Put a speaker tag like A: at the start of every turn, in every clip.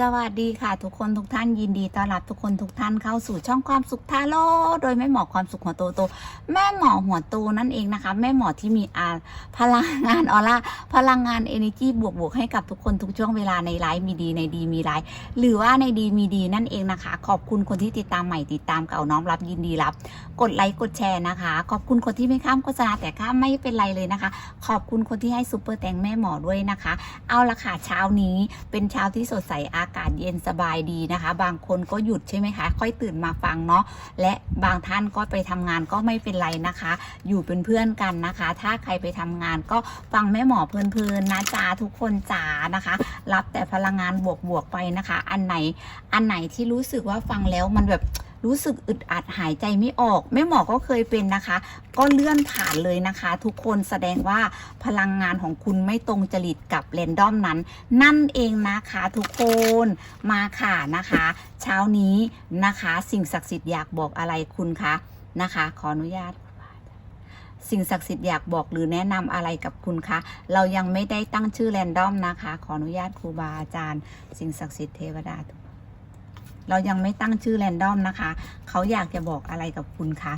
A: สวัสดีค่ะทุกคนทุกท่านยินดีต้อนรับทุกคนทุกท่านเข้าสู่ช่องความสุขทาโร่โดยแม่หมอความสุขหัวโตโต แม่หมอหัวโตนั่นเองนะคะ แม่หมอที่มีอาพลังงานออร่าพลังงาน energy บวกบวกให้กับทุกคนทุกช่วงเวลาในไลฟ์มีดีในดีมีไลฟ์หรือว่าในดีมีดีนั่นเองนะคะ ขอบคุณคนที่ติดตามใหม่ติดตามเก่าน้อมรับยินดีรับ กดไลค์กดแชร์นะคะ ขอบคุณคนที่ไม่ข้ามโฆษณาแต่ข้ามไม่เป็นไรเลยนะคะ ขอบคุณคนที่ให้ซุปเปอร์แตงแม่หมอด้วยนะคะ เอาละค่ะเช้านี้เป็นเช้าที่สดใสอาากาศเย็นสบายดีนะคะ บางคนก็หยุดใช่ไหมคะ ค่อยตื่นมาฟังเนาะ และบางท่านก็ไปทำงานก็ไม่เป็นไรนะคะ อยู่เป็นเพื่อนกันนะคะ ถ้าใครไปทำงานก็ฟังแม่หมอเพลินๆนะจ๊ะทุกคนจ๋านะคะ รับแต่พลังงานบวกๆไปนะคะ อันไหน อันไหนที่รู้สึกว่าฟังแล้วมันแบบ รู้สึกอึดอัดหายใจไม่ออกแม่หมอก็เคยเป็นนะคะ ก็เลื่อนผ่านเลยนะคะ ทุกคนแสดงว่าพลังงานของคุณไม่ตรงจริตกับเรนดอมนั้น นั่นเองนะคะทุกคนมาค่ะนะคะ เช้านี้นะคะ สิ่งศักดิ์สิทธิ์อยากบอกอะไรคุณคะนะคะ ขออนุญาตสิ่งศักดิ์สิทธิ์อยากบอกหรือแนะนำอะไรกับคุณคะ เรายังไม่ได้ตั้งชื่อแรนดอมนะคะ ขออนุญาตครูบาอาจารย์ สิ่งศักดิ์สิทธิ์เทวดาทุก เรายังไม่ตั้งชื่อแรนดอมนะคะ เขาอยากจะบอกอะไรกับคุณคะ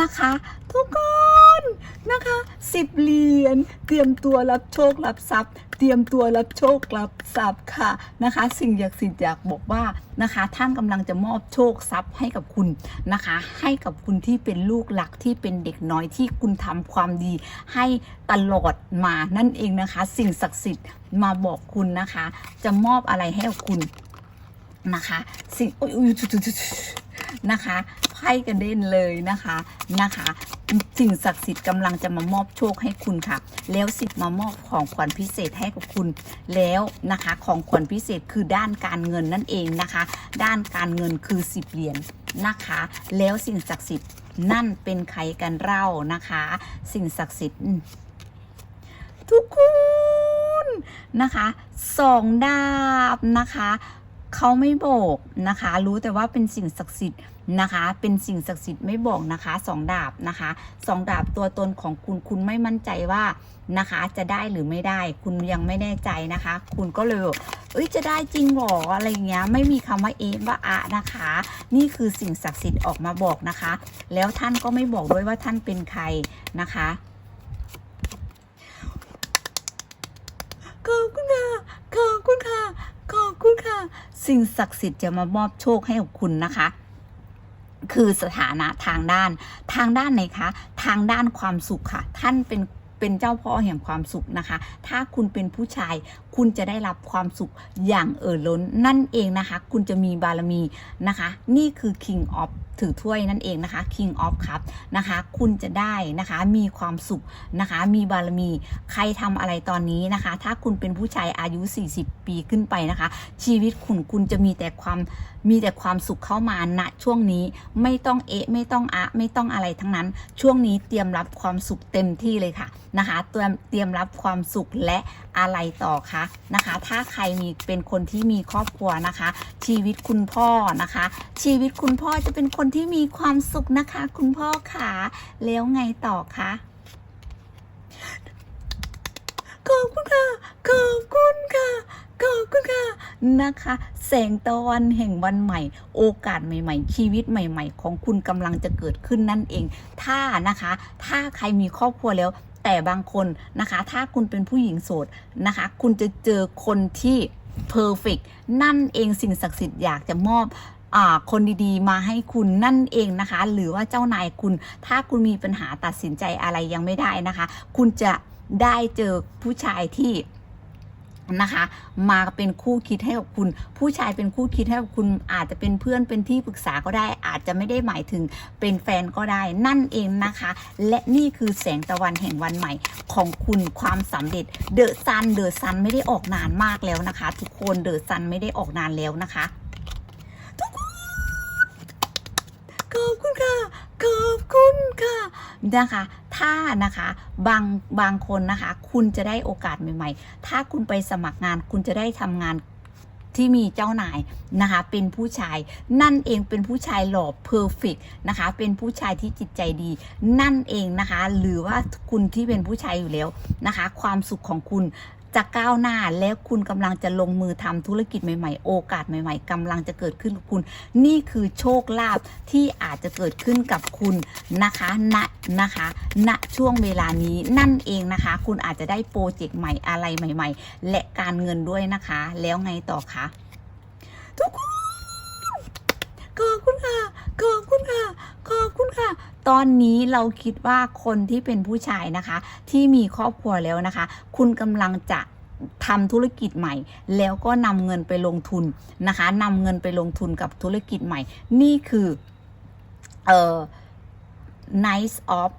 A: นะคะ ทุกคนนะคะสิบเหรียญเตรียมตัวรับโชครับทรัพย์ รียมตัวรับโชครับทรัพย์ค่ะนะคะ สิ่งอยากสิทธิ์อยากบอกว่านะคะ ท่านกำลังจะมอบโชคทรัพย์ให้กับคุณนะคะ ให้กับคุณที่เป็นลูกหลักที่เป็นเด็กน้อยที่คุณทำความดี ให้ตลอดมานั่นเองนะคะ สิ่งศักดิ์สิทธิ์มาบอกคุณนะคะ จะมอบอะไรให้กับคุณนะคะ สิ่งอุ๊ยอุ๊ยจุดจุดจุดนะคะ ไพ่กระเด็นเลยนะคะนะคะสิ่งศักดิ์สิทธิ์กำลังจะมามอบโชคให้คุณค่ะ แล้วสิทธิ์มามอบของขวัญพิเศษให้กับคุณ แล้วนะคะของขวัญพิเศษคือด้านการเงินนั่นเองนะคะ ด้านการเงินคือสิบเหรียญนะคะ แล้วสิ่งศักดิ์สิทธิ์นั่นเป็นใครกันเล่านะคะ สิ่งศักดิ์สิทธิ์ทุกคนนะคะสองดาบนะคะ เขาไม่บอกนะคะ รู้แต่ว่าเป็นสิ่งศักดิ์สิทธิ์นะคะ เป็นสิ่งศักดิ์สิทธิ์ไม่บอกนะคะสองดาบนะคะสองดาบตัวตนของคุณคุณไม่มั่นใจว่านะคะ จะได้หรือไม่ได้ คุณยังไม่แน่ใจนะคะ คุณก็เลยเอ้ยจะได้จริงหรออะไรเงี้ยไม่มีคำว่าเอะว่าอะนะคะ นี่คือสิ่งศักดิ์สิทธิ์ออกมาบอกนะคะ แล้วท่านก็ไม่บอกด้วยว่าท่านเป็นใครนะคะขอบคุณค่ะขอบคุณค่ะ ขอบคุณค่ะ สิ่งศักดิ์สิทธิ์จะมามอบโชคให้กับคุณนะคะ คือสถานะทางด้าน ทางด้านไหนคะ ทางด้านความสุขค่ะ ท่านเป็นเป็นเจ้าพ่อแห่งความสุขนะคะ ถ้าคุณเป็นผู้ชาย คุณจะได้รับความสุขอย่างเอ่อล้นนั่นเองนะคะ คุณจะมีบารมีนะคะ นี่คือ King of ถือถ้วยนั่นเองนะคะ King of ครับนะคะ คุณจะได้นะคะมีความสุขนะคะ มีบารมีใครทำอะไรตอนนี้นะคะ ถ้าคุณเป็นผู้ชายอายุ 40 ปีขึ้นไปนะคะ ชีวิตคุณคุณจะมีแต่ความมีแต่ความสุขเข้ามาณช่วงนี้ไม่ต้องเอะไม่ต้องอะไม่ต้องอะไรทั้งนั้น ช่วงนี้เตรียมรับความสุขเต็มที่เลยค่ะนะคะเตรียมเตรียมรับความสุขและอะไรต่อคะนะคะ ถ้าใครมีเป็นคนที่มีครอบครัวนะคะ ชีวิตคุณพ่อนะคะ ชีวิตคุณพ่อจะเป็นคนนที่มีความสุขนะคะ คุณพ่อขาแล้วไงต่อคะขอบคุณค่ะ ขอบคุณค่ะ ขอบคุณค่ะ นะคะ แสงตะวันแห่งวันใหม่ โอกาสใหม่ ๆ ชีวิตใหม่ ๆ ของคุณกำลังจะเกิดขึ้นนั่นเอง ถ้านะคะ ถ้าใครมีครอบครัวแล้ว แต่บางคนนะคะ ถ้าคุณเป็นผู้หญิงโสดนะคะ คุณจะเจอคนที่เพอร์เฟกนั่นเองสิ่งศักดิ์สิทธิ์อยากจะมอบ คนดีๆ มาให้คุณนั่นเองนะคะ หรือว่าเจ้านายคุณ ถ้าคุณมีปัญหาตัดสินใจอะไรยังไม่ได้นะคะ คุณจะได้เจอผู้ชายที่นะคะ มาเป็นคู่คิดให้กับคุณ ผู้ชายเป็นคู่คิดให้กับคุณอาจจะเป็นเพื่อนเป็นที่ปรึกษาก็ได้ อาจจะไม่ได้หมายถึงเป็นแฟนก็ได้นั่นเองนะคะ และนี่คือแสงตะวันแห่งวันใหม่ของคุณความสำเร็จเดอะซันเดอะซันไม่ได้ออกนานมากแล้วนะคะ ทุกคนเดอะซันไม่ได้ออกนานแล้วนะคะ ขอบคุณค่ะ ขอบคุณค่ะนะคะ ถ้านะคะบางบางคนนะคะ คุณจะได้โอกาสใหม่ ๆ ถ้าคุณไปสมัครงานคุณจะได้ทำงานที่มีเจ้านายนะคะ เป็นผู้ชาย นั่นเองเป็นผู้ชายหล่อเพอร์เฟกนะคะ เป็นผู้ชายที่จิตใจดี นั่นเองนะคะ หรือว่าคุณที่เป็นผู้ชายอยู่แล้วนะคะ ความสุขของคุณ จะก้าวหน้าแล้วคุณกำลังจะลงมือทำธุรกิจใหม่ๆ โอกาสใหม่ ๆกำลังจะเกิดขึ้นกับคุณ นี่คือโชคลาภที่อาจจะเกิดขึ้นกับคุณนะคะณนะคะณช่วงเวลานี้นั่นเองนะคะ คุณอาจจะได้โปรเจกต์ใหม่อะไรใหม่ ๆ และการเงินด้วยนะคะ แล้วไงต่อคะทุกคน ขอบคุณค่ะ ขอบคุณค่ะ ขอบคุณค่ะ ตอนนี้เราคิดว่าคนที่เป็นผู้ชายนะคะ ที่มีครอบครัวแล้วนะคะ คุณกำลังจะทำธุรกิจใหม่ แล้วก็นำเงินไปลงทุนนะคะนำเงินไปลงทุนกับธุรกิจใหม่ นี่คือเอ่อ Nice of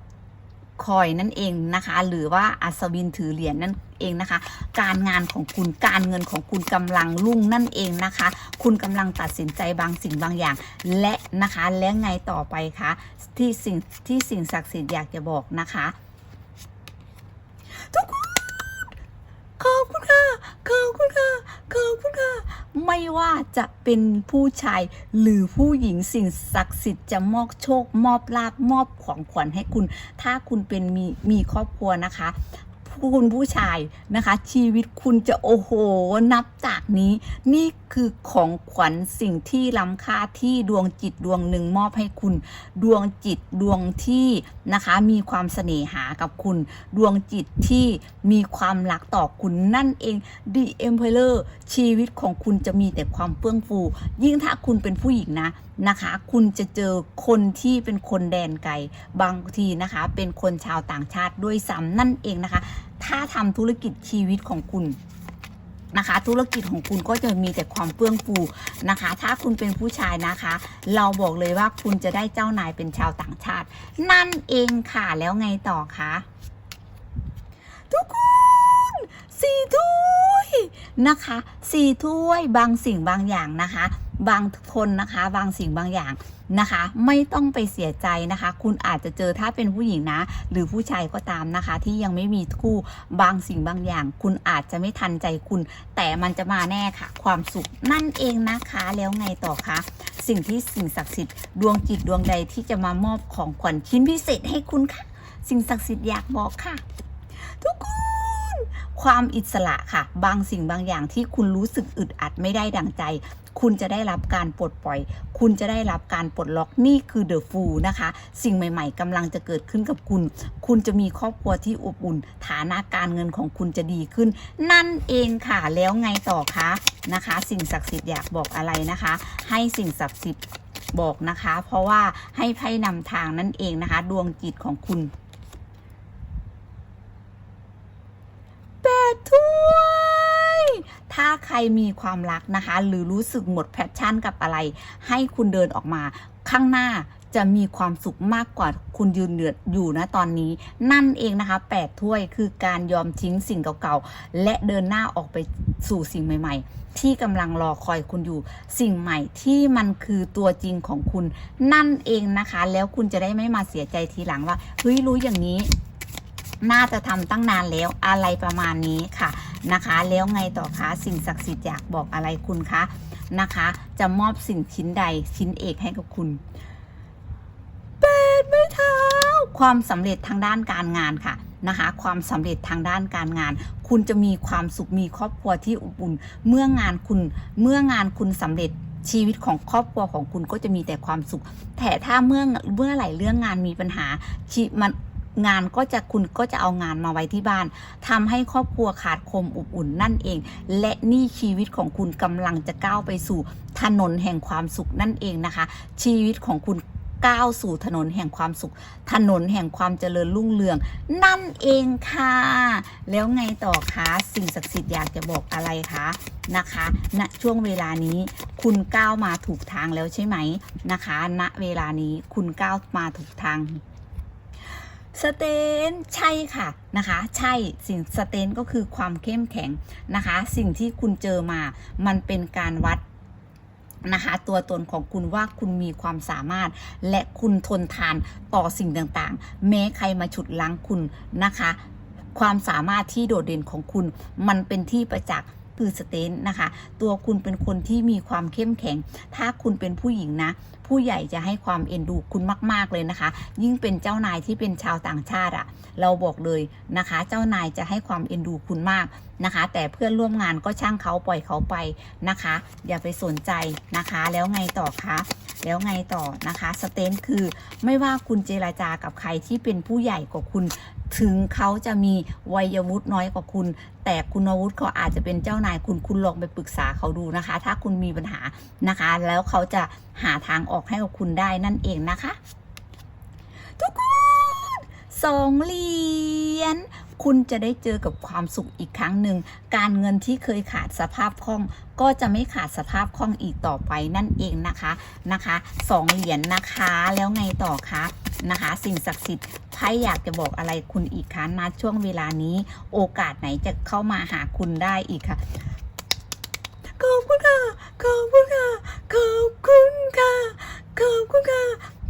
A: คอยนั่นเองนะคะ หรือว่าอัศวินถือเหรียญนั่น เองนะคะ การงานของคุณการเงินของคุณกำลังรุ่งนั่นเองนะคะ คุณกำลังตัดสินใจบางสิ่งบางอย่าง และนะคะและไงต่อไปคะที่สิ่งที่สิ่งศักดิ์สิทธิ์อยากจะบอกนะคะทุกคนขอบคุณค่ะขอบคุณค่ะขอบคุณค่ะไม่ว่าจะเป็นผู้ชายหรือผู้หญิงสิ่งศักดิ์สิทธิ์จะมอบโชค มอบลาบมอบของขวัญให้คุณ ถ้าคุณเป็นมีมีครอบครัวนะคะ คุณผู้ชายนะคะ ชีวิตคุณจะโอ้โห นับจากนี้ นี่คือของขวัญสิ่งที่ล้ำค่าที่ดวงจิตดวงหนึ่งมอบให้คุณ ดวงจิตดวงที่นะคะ มีความเสน่หากับคุณ ดวงจิตที่มีความรักต่อคุณนั่นเอง The Emperor ชีวิตของคุณจะมีแต่ความเฟื่องฟู ยิ่งถ้าคุณเป็นผู้หญิงนะนะคะ คุณจะเจอคนที่เป็นคนแดนไกลบางทีนะคะ เป็นคนชาวต่างชาติด้วยซ้ำนั่นเองนะคะ ถ้าทำธุรกิจชีวิตของคุณนะคะ ธุรกิจของคุณก็จะมีแต่ความเฟื่องฟูนะคะ ถ้าคุณเป็นผู้ชายนะคะ เราบอกเลยว่าคุณจะได้เจ้านายเป็นชาวต่างชาติ นั่นเองค่ะแล้วไงต่อคะทุกคนสี่ถ้วยนะคะสี่ถ้วยบางสิ่งบางอย่างนะคะ บางคนนะคะ บางสิ่งบางอย่างนะคะ ไม่ต้องไปเสียใจนะคะ คุณอาจจะเจอถ้าเป็นผู้หญิงนะ หรือผู้ชายก็ตามนะคะ ที่ยังไม่มีคู่บางสิ่งบางอย่าง คุณอาจจะไม่ทันใจคุณ แต่มันจะมาแน่ค่ะ ความสุขนั่นเองนะคะแล้วไงต่อคะสิ่งที่สิ่งศักดิ์สิทธิ์ดวงจิตดวงใดที่จะมามอบของขวัญชิ้นพิเศษให้คุณค่ะ สิ่งศักดิ์สิทธิ์อยากบอกค่ะ ทุกคน ความอิสระค่ะ บางสิ่งบางอย่างที่คุณรู้สึกอึดอัดไม่ได้ดังใจ คุณจะได้รับการปลดปล่อย คุณจะได้รับการปลดล็อกนี่คือเดอะฟูลนะคะ สิ่งใหม่ ๆกำลังจะเกิดขึ้นกับคุณ คุณจะมีครอบครัวที่อบอุ่น ฐานะการเงินของคุณจะดีขึ้น นั่นเองค่ะแล้วไงต่อคะนะคะ สิ่งศักดิ์สิทธิ์อยากบอกอะไรนะคะ ให้สิ่งศักดิ์สิทธิ์บอกนะคะ เพราะว่าให้ไพ่นำทางนั่นเองนะคะ ดวงจิตของคุณ แปด ถ้วยถ้าใครมีความรักนะคะ หรือรู้สึกหมดแพชชั่นกับอะไร ให้คุณเดินออกมาข้างหน้าจะมีความสุขมากกว่าคุณยืนเดือดอยู่นะตอนนี้ นั่นเองนะคะแปดถ้วยคือการยอมทิ้งสิ่งเก่าๆ และเดินหน้าออกไปสู่สิ่งใหม่ ๆ ที่กำลังรอคอยคุณอยู่ สิ่งใหม่ที่มันคือตัวจริงของคุณ นั่นเองนะคะ แล้วคุณจะได้ไม่มาเสียใจทีหลังว่าเฮ้ยรู้อย่างนี้ น่าจะทำตั้งนานแล้วอะไรประมาณนี้ค่ะนะคะ แล้วไงต่อคะสิ่งศักดิ์สิทธิ์อยากบอกอะไรคุณคะนะคะ จะมอบสิ่งชิ้นใดชิ้นเอกให้กับคุณเป็ดไม่เท้าความสำเร็จทางด้านการงานค่ะนะคะความสำเร็จทางด้านการงาน คุณจะมีความสุขมีครอบครัวที่อบอุ่น เมื่องานคุณเมื่องานคุณสำเร็จชีวิตของครอบครัวของคุณก็จะมีแต่ความสุข แต่ถ้าเมื่อเมื่อไหร่เรื่องงานมีปัญหาชีมัน งานก็จะคุณก็จะเอางานมาไว้ที่บ้านทำให้ครอบครัวขาดคมอบอุ่นนั่นเอง และนี่ชีวิตของคุณกำลังจะก้าวไปสู่ถนนแห่งความสุขนั่นเองนะคะ ชีวิตของคุณก้าวสู่ถนนแห่งความสุข ถนนแห่งความเจริญรุ่งเรือง นั่นเองค่ะ แล้วไงต่อคะสิ่งศักดิ์สิทธิ์อยากจะบอกอะไรคะนะคะณช่วงเวลานี้คุณก้าวมาถูกทางแล้วใช่ไหมนะคะณเวลานี้คุณก้าวมาถูกทาง สเตนใช่ค่ะนะคะ ใช่สิ่งสเตนก็คือความเข้มแข็งนะคะ สิ่งที่คุณเจอมามันเป็นการวัดนะคะตัวตนของคุณว่าคุณมีความสามารถ และคุณทนทานต่อสิ่งต่างๆ แม้ใครมาฉุดล้างคุณนะคะ ความสามารถที่โดดเด่นของคุณมันเป็นที่ประจักษ์ คือสเตนนะคะ ตัวคุณเป็นคนที่มีความเข้มแข็ง ถ้าคุณเป็นผู้หญิงนะ ผู้ใหญ่จะให้ความเอ็นดูคุณมาก ๆ เลยนะคะ ยิ่งเป็นเจ้านายที่เป็นชาวต่างชาติอะเราบอกเลยนะคะ เจ้านายจะให้ความเอ็นดูคุณมากนะคะ แต่เพื่อนร่วมงานก็ช่างเขาปล่อยเขาไปนะคะ อย่าไปสนใจนะคะ แล้วไงต่อคะแล้วไงต่อนะคะสเตนคือไม่ว่าคุณเจราจากับใครที่เป็นผู้ใหญ่กว่าคุณ ถึงเขาจะมีวัยวุฒิน้อยกว่าคุณ แต่คุณวุฒิเขาอาจจะเป็นเจ้านายคุณคุณลองไปปรึกษาเขาดูนะคะ ถ้าคุณมีปัญหานะคะ แล้วเขาจะหาทางออกให้กับคุณได้นั่นเองนะคะ ทุกคนสองเหรียญคุณจะได้เจอกับความสุขอีกครั้งหนึ่ง การเงินที่เคยขาดสภาพคล่อง ก็จะไม่ขาดสภาพคล่องอีกต่อไปนั่นเองนะคะนะคะสองเหรียญนะคะ แล้วไงต่อคะ นะคะ สิ่งศักดิ์สิทธิ์ไพ่อยากจะบอกอะไรคุณอีกคะณช่วงเวลานี้ โอกาสไหนจะเข้ามาหาคุณได้อีกค่ะขอบคุณค่ะขอบคุณค่ะขอบคุณค่ะขอบคุณค่ะ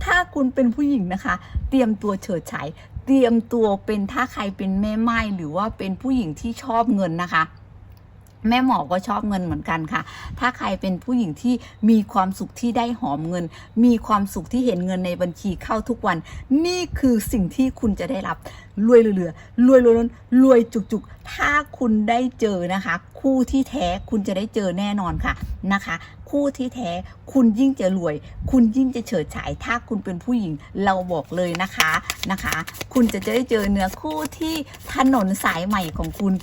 A: ถ้าคุณเป็นผู้หญิงนะคะ เตรียมตัวเฉิดฉายเตรียมตัวเป็นถ้าใครเป็นแม่ไม้หรือว่าเป็นผู้หญิงที่ชอบเงินนะคะ แม่หมอก็ชอบเงินเหมือนกันค่ะ ถ้าใครเป็นผู้หญิงที่มีความสุขที่ได้หอมเงิน มีความสุขที่เห็นเงินในบัญชีเข้าทุกวัน นี่คือสิ่งที่คุณจะได้รับ รวยเหลือรวยล้นรวยจุกๆ ถ้าคุณได้เจอนะคะ คู่ที่แท้คุณจะได้เจอแน่นอนค่ะนะคะ คู่ที่แท้ คุณยิ่งจะรวย คุณยิ่งจะเฉิดฉายถ้าคุณเป็นผู้หญิงเราบอกเลยนะคะนะคะ คุณจะได้เจอเนื้อคู่ที่ถนนสายใหม่ของคุณ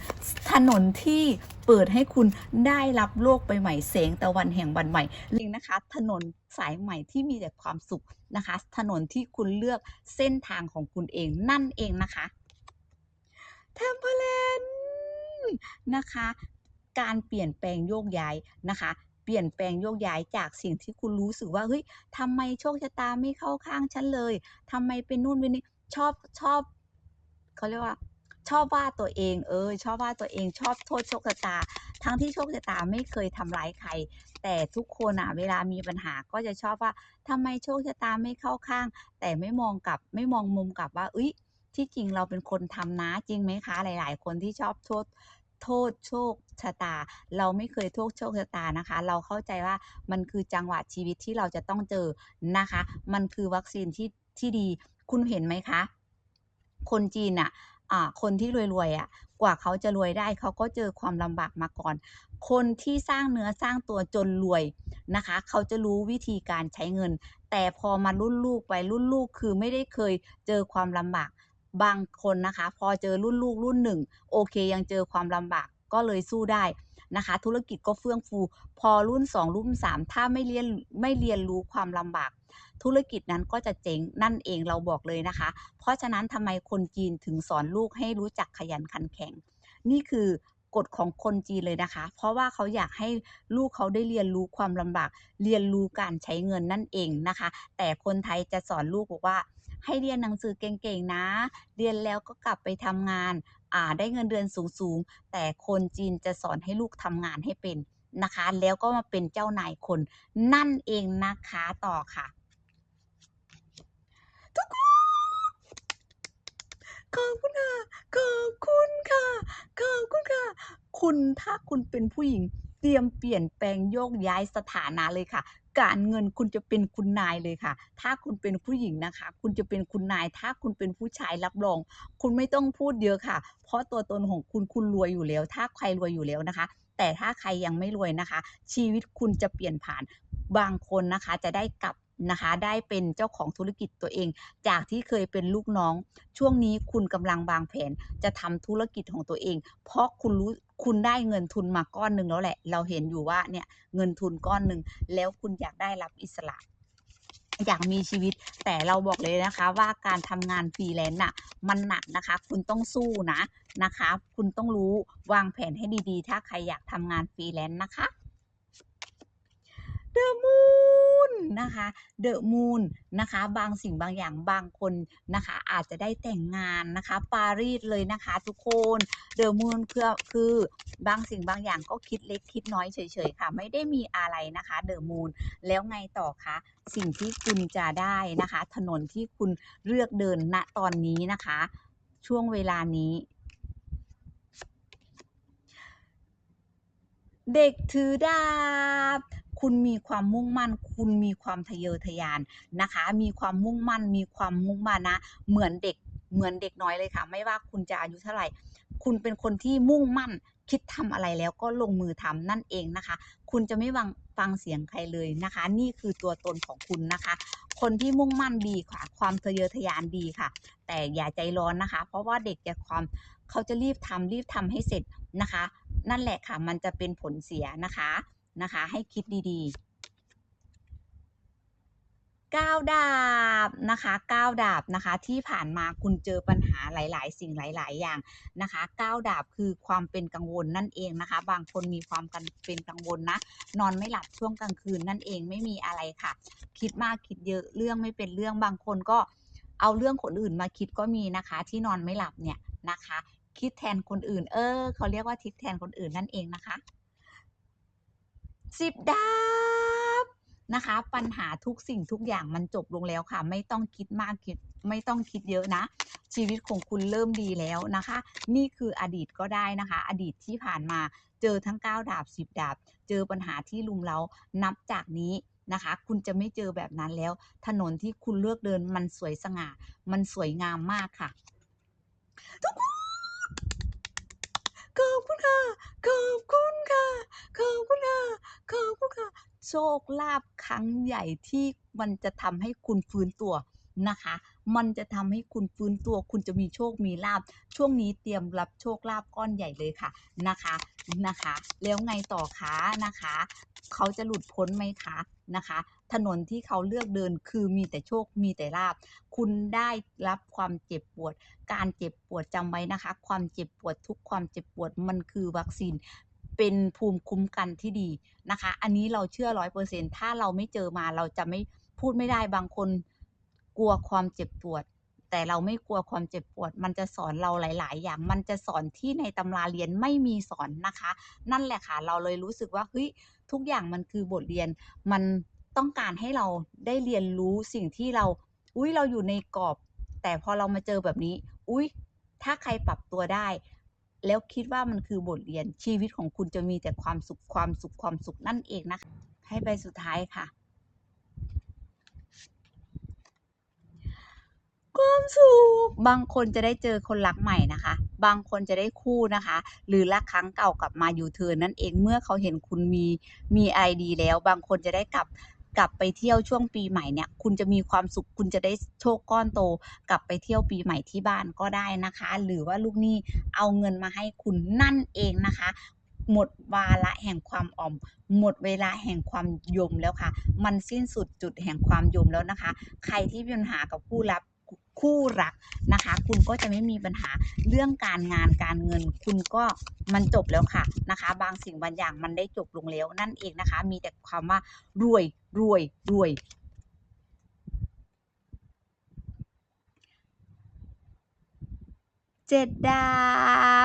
A: ถนนที่เปิดให้คุณได้รับโลกใบใหม่แสงตะวันแห่งวันใหม่ลิงนะคะ ถนนสายใหม่ที่มีแต่ความสุขนะคะ ถนนที่คุณเลือกเส้นทางของคุณเองนั่นเองนะคะเทมเพลนนะคะ การเปลี่ยนแปลงโยกย้ายนะคะ ลี่ยนแปลงโยกย้ายจากสิ่งที่คุณรู้สึกว่าเฮ้ยทำไมโชคชะตาไม่เข้าข้างฉันเลยทำไมเป็นนู่นเป็นนี่ชอบชอบเขาเรียกว่า ชอบว่าตัวเองเออ ชอบว่าตัวเองชอบโทษโชคชะตา ทั้งที่โชคชะตาไม่เคยทำร้ายใคร แต่ทุกคนอะเวลามีปัญหาก็จะชอบว่าทำไมโชคชะตาไม่เข้าข้าง แต่ไม่มองกลับไม่มองมุมกลับว่าเอ้ยที่จริงเราเป็นคนทำนะจริงไหมคะ หลาย ๆ คนที่ชอบโทษ โทษโชคชะตา เราไม่เคยโทษโชคชะตานะคะ เราเข้าใจว่ามันคือจังหวะชีวิตที่เราจะต้องเจอนะคะ มันคือวัคซีนที่ที่ดี คุณเห็นไหมคะ คนจีนอะอ่าคนที่รวยๆอะกว่าเขาจะรวยได้เขาก็เจอความลำบากมาก่อน คนที่สร้างเนื้อสร้างตัวจนรวยนะคะ เขาจะรู้วิธีการใช้เงิน แต่พอมารุ่นลูกไปรุ่นลูกคือไม่ได้เคยเจอความลำบาก บางคนนะคะ พอเจอรุ่นลูกรุ่นหนึ่งโอเค ยังเจอความลำบากก็เลยสู้ได้นะคะ ธุรกิจก็เฟื่องฟู พอรุ่น 2 รุ่น 3 ถ้าไม่เรียนไม่เรียนรู้ความลำบาก ธุรกิจนั้นก็จะเจ๊งนั่นเองเราบอกเลยนะคะ เพราะฉะนั้นทำไมคนจีนถึงสอนลูกให้รู้จักขยันขันแข็ง นี่คือกฎของคนจีนเลยนะคะ เพราะว่าเขาอยากให้ลูกเขาได้เรียนรู้ความลำบาก เรียนรู้การใช้เงินนั่นเองนะคะ แต่คนไทยจะสอนลูกบอกว่า ให้เรียนหนังสือเก่งๆนะ เรียนแล้วก็กลับไปทำงานอ่าได้เงินเดือนสูงๆ แต่คนจีนจะสอนให้ลูกทำงานให้เป็นนะคะ แล้วก็มาเป็นเจ้านายคน นั่นเองนะคะต่อค่ะทุกคนขอบคุณค่ะขอบคุณค่ะขอบคุณค่ะ คุณถ้าคุณเป็นผู้หญิงเตรียมเปลี่ยนแปลงโยกย้ายสถานะเลยค่ะ การเงินคุณจะเป็นคุณนายเลยค่ะ ถ้าคุณเป็นผู้หญิงนะคะ คุณจะเป็นคุณนาย ถ้าคุณเป็นผู้ชายรับรอง คุณไม่ต้องพูดเยอะค่ะ เพราะตัวตนของคุณคุณรวยอยู่แล้ว ถ้าใครรวยอยู่แล้วนะคะ แต่ถ้าใครยังไม่รวยนะคะ ชีวิตคุณจะเปลี่ยนผ่าน บางคนนะคะจะได้กลับ นะคะ ได้เป็นเจ้าของธุรกิจตัวเอง จากที่เคยเป็นลูกน้อง ช่วงนี้คุณกำลังวางแผนจะทำธุรกิจของตัวเอง เพราะคุณรู้คุณได้เงินทุนมาก้อนหนึ่งแล้วแหละ เราเห็นอยู่ว่าเนี่ยเงินทุนก้อนหนึ่งแล้วคุณอยากได้รับอิสระอยากมีชีวิตแต่เราบอกเลยนะคะว่าการทำงานฟรีแลนซ์น่ะมันหนักนะคะ คุณต้องสู้นะนะคะ คุณต้องรู้วางแผนให้ดีๆ ถ้าใครอยากทำงานฟรีแลนซ์นะคะ เดอะมูนนะคะเดอะมูนนะคะ บางสิ่งบางอย่างบางคนนะคะ อาจจะได้แต่งงานนะคะปารีสเลยนะคะทุกคนเดอะมูนคือคือบางสิ่งบางอย่างก็คิดเล็กคิดน้อยเฉยๆค่ะ ไม่ได้มีอะไรนะคะเดอะมูนแล้วไงต่อคะสิ่งที่คุณจะได้นะคะ ถนนที่คุณเลือกเดินณตอนนี้นะคะ ช่วงเวลานี้เด็กถือดาบ คุณมีความมุ่งมั่น คุณมีความทะเยอทะยานนะคะ มีความมุ่งมั่น มีความมุ่งมานะ เหมือนเด็กเหมือนเด็กน้อยเลยค่ะ ไม่ว่าคุณจะอายุเท่าไหร่ คุณเป็นคนที่มุ่งมั่นคิดทำอะไรแล้วก็ลงมือทำนั่นเองนะคะ คุณจะไม่วังฟังเสียงใครเลยนะคะ นี่คือตัวตนของคุณนะคะ คนที่มุ่งมั่นดีค่ะ ความทะเยอทะยานดีค่ะ แต่อย่าใจร้อนนะคะ เพราะว่าเด็กจะความเขาจะรีบทำรีบทำให้เสร็จนะคะ นั่นแหละค่ะ มันจะเป็นผลเสียนะคะ นะคะ ให้คิดดีๆก้าวดาบนะคะก้าวดาบนะคะที่ผ่านมาคุณเจอปัญหาหลาย ๆ สิ่งหลาย ๆ อย่างนะคะก้าวดาบคือความเป็นกังวลนั่นเองนะคะ บางคนมีความกันเป็นกังวลนะ นอนไม่หลับช่วงกลางคืนนั่นเองไม่มีอะไรค่ะ คิดมากคิดเยอะเรื่องไม่เป็นเรื่องบางคนก็เอาเรื่องคนอื่นมาคิดก็มีนะคะ ที่นอนไม่หลับเนี่ยนะคะ คิดแทนคนอื่น เออ เขาเรียกว่าคิดแทนคนอื่นนั่นเองนะคะ สิบดาบนะคะ ปัญหาทุกสิ่งทุกอย่างมันจบลงแล้วค่ะ ไม่ต้องคิดมากคิดไม่ต้องคิดเยอะนะ ชีวิตของคุณเริ่มดีแล้วนะคะ นี่คืออดีตก็ได้นะคะ อดีตที่ผ่านมาเจอทั้ง 9 ดาบ 10 ดาบ เจอปัญหาที่ลุมเรานับจากนี้นะคะ คุณจะไม่เจอแบบนั้นแล้ว ถนนที่คุณเลือกเดินมันสวยสง่า มันสวยงามมากค่ะ ทุกคนขอบคุณค่ะ ขอบคุณค่ะ ขอบคุณค่ะ ขอบคุณค่ะ โชคลาภครั้งใหญ่ที่มันจะทำให้คุณฟื้นตัวนะคะ มันจะทำให้คุณฟื้นตัว คุณจะมีโชค มีลาภช่วงนี้เตรียมรับโชคลาภก้อนใหญ่เลยค่ะนะคะ นะคะ แล้วไงต่อคะนะคะ เขาจะหลุดพ้นไหมคะนะคะ ถนนที่เขาเลือกเดินคือมีแต่โชค มีแต่ลาบ คุณได้รับความเจ็บปวด การเจ็บปวดจำไว้นะคะ ความเจ็บปวดทุกความเจ็บปวดมันคือวัคซีน เป็นภูมิคุ้มกันที่ดีนะคะ อันนี้เราเชื่อร้อยเปอร์เซ็นถ้าเราไม่เจอมาเราจะไม่พูดไม่ได้บางคนกลัวความเจ็บปวด แต่เราไม่กลัวความเจ็บปวด มันจะสอนเราหลาย ๆ อย่าง มันจะสอนที่ในตำราเรียนไม่มีสอนนะคะ นั่นแหละค่ะ เราเลยรู้สึกว่าเฮ้ยทุกอย่างมันคือบทเรียน มันต้องการให้เราได้เรียนรู้สิ่งที่เรา อุ้ยเราอยู่ในกรอบ แต่พอเรามาเจอแบบนี้ อุ้ยถ้าใครปรับตัวได้ แล้วคิดว่ามันคือบทเรียนชีวิตของคุณจะมีแต่ความสุขความสุขความสุขนั่นเองนะคะให้ไปสุดท้ายค่ะ ความสุขบางคนจะได้เจอคนรักใหม่นะคะ บางคนจะได้คู่นะคะ หรือรักครั้งเก่ากลับมาอยู่เทิร์นนั่นเองเมื่อเขาเห็นคุณมีมีไอดีแล้ว บางคนจะได้กลับ กลับไปเที่ยวช่วงปีใหม่เนี่ย คุณจะมีความสุขคุณจะได้โชคก้อนโต กลับไปเที่ยวปีใหม่ที่บ้านก็ได้นะคะ หรือว่าลูกหนี้เอาเงินมาให้คุณนั่นเองนะคะหมดวาระแห่งความอ่อม หมดเวลาแห่งความยมแล้วค่ะ มันสิ้นสุดจุดแห่งความยมแล้วนะคะ ใครที่มีปัญหากับผู้รับ คู่รักนะคะ คุณก็จะไม่มีปัญหาเรื่องการงานการเงิน คุณก็มันจบแล้วค่ะนะคะ บางสิ่งบางอย่างมันได้จบลงแล้วนั่นเองนะคะ มีแต่ความว่ารวยรวยรวยเจ็ดดา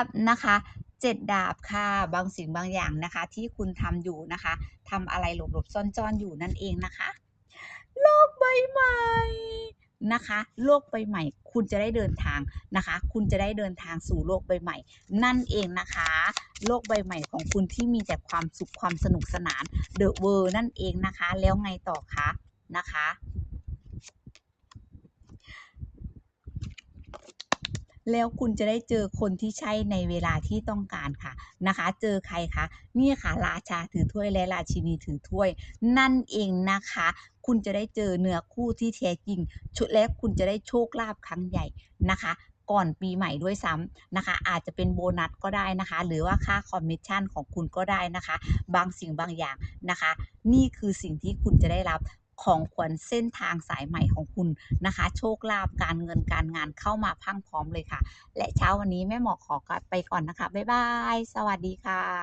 A: บนะคะเจ็ดดาบค่ะ บางสิ่งบางอย่างนะคะ ที่คุณทำอยู่นะคะทำอะไรหลบๆซ่อนๆอยู่นั่นเองนะคะ โลกใบใหม่ นะคะ โลกใบใหม่ คุณจะได้เดินทางนะคะ คุณจะได้เดินทางสู่โลกใบใหม่ นั่นเองนะคะ โลกใบใหม่ของคุณที่มีแต่ความสุขความสนุกสนานเดอะเวอร์นั่นเองนะคะ แล้วไงต่อคะนะคะ แล้วคุณจะได้เจอคนที่ใช่ในเวลาที่ต้องการค่ะนะคะ เจอใครคะนี่ค่ะราชาถือถ้วยและราชินีถือถ้วย นั่นเองนะคะ คุณจะได้เจอเนื้อคู่ที่แท้จริงชุดและคุณจะได้โชคลาภครั้งใหญ่นะคะก่อนปีใหม่ด้วยซ้ำนะคะ อาจจะเป็นโบนัสก็ได้นะคะ หรือว่าค่าคอมมิชชั่นของคุณก็ได้นะคะ บางสิ่งบางอย่างนะคะ นี่คือสิ่งที่คุณจะได้รับ ของขวัญเส้นทางสายใหม่ของคุณนะคะ โชคลาภการเงินการงานเข้ามาพังพร้อมเลยค่ะ และเช้าวันนี้แม่หมอขอกลับไปก่อนนะคะ บ๊ายบาย สวัสดีค่ะ